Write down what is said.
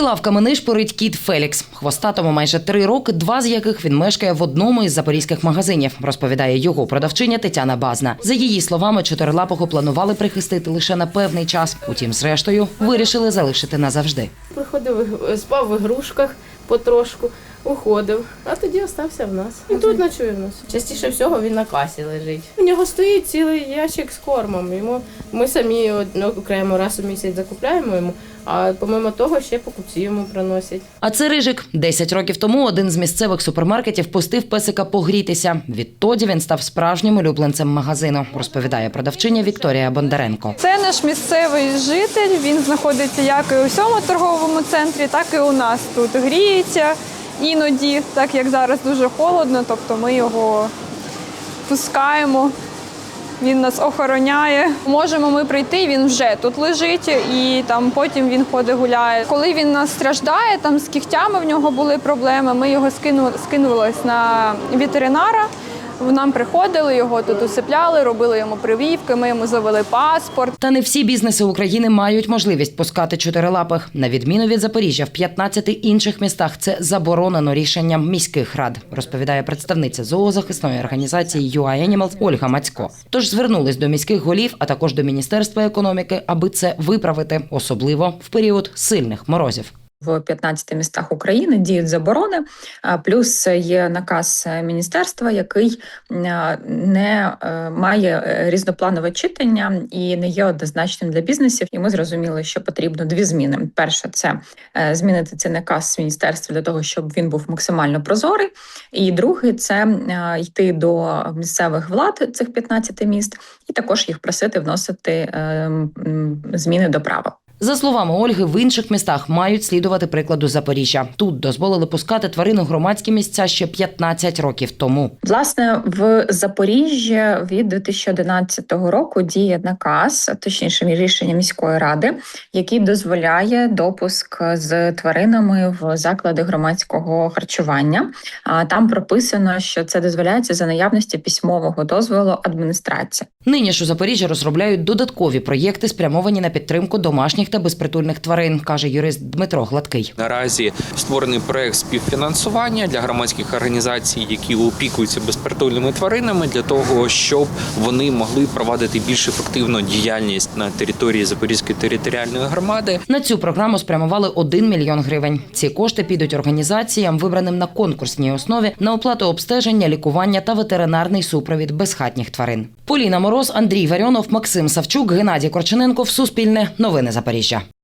Прилавками нишпорить кіт Фелікс. Хвостатому майже три роки, два з яких він мешкає в одному із запорізьких магазинів, розповідає його продавчиня Тетяна Базна. За її словами, чотирилапого планували прихистити лише на певний час. Утім, зрештою, вирішили залишити назавжди. Приходив, е, спав в ігрушках потрошку, уходив, а тоді остався в нас. І тут ночує в нас. Частіше всього він на касі лежить. У нього стоїть цілий ящик з кормом. Йому ми самі ну, окремо раз у місяць закупляємо йому, а помимо того ще покупці йому приносять. А це рижик. Десять років тому один з місцевих супермаркетів пустив песика погрітися. Відтоді він став справжнім улюбленцем магазину, розповідає продавчиня Вікторія Бондаренко. Це наш місцевий житель. Він знаходиться як і у всьому торговому центрі, так і у нас тут. Гріється іноді, так як зараз дуже холодно, тобто ми його пускаємо. Він нас охороняє. Можемо ми прийти, він вже тут лежить, і там потім він ходить гуляє. Коли він нас страждає, там з кігтями в нього були проблеми. Ми його скинули скинулись на ветеринара. Нам приходили, його тут усипляли, робили йому прививки, ми йому завели паспорт. Та не всі бізнеси України мають можливість пускати чотирилапих. На відміну від Запоріжжя, в 15 інших містах це заборонено рішенням міських рад, розповідає представниця зоозахисної організації UI Animals Ольга Мацько. Тож звернулись до міських голів, а також до міністерства економіки, аби це виправити, особливо в період сильних морозів. В 15 містах України діють заборони, плюс є наказ міністерства, який е, не е, має е, різнопланове читання і не є однозначним для бізнесів. І ми зрозуміли, що потрібно дві зміни. Перше, це змінити цей наказ міністерства для того, щоб він був максимально прозорий. І другий це йти до місцевих влад цих 15 міст, і також їх просити вносити зміни до права. За словами Ольги, в інших містах мають слідувати прикладу Запоріжжя. Тут дозволили пускати тварин у громадські місця ще 15 років тому. Власне, в Запоріжжі від 2011 року діє наказ, точніше рішення міської ради, який дозволяє допуск з тваринами в заклади громадського харчування. А там прописано, що це дозволяється за наявності письмового дозволу адміністрації. Нині ж у Запоріжжі розробляють додаткові проєкти, спрямовані на підтримку домашніх та безпритульних тварин, каже юрист Дмитро Гладкий. Наразі створений проект співфінансування для громадських організацій, які опікуються безпритульними тваринами, для того, щоб вони могли провадити більш ефективну діяльність на території Запорізької територіальної громади. На цю програму спрямували 1 мільйон гривень. Ці кошти підуть організаціям, вибраним на конкурсній основі, на оплату обстеження, лікування та ветеринарний супровід безхатніх тварин. Поліна Мороз, Андрій Варіонов, Максим Савчук, Геннадій Корчененков. Суспільне. Новини Запоріжжя.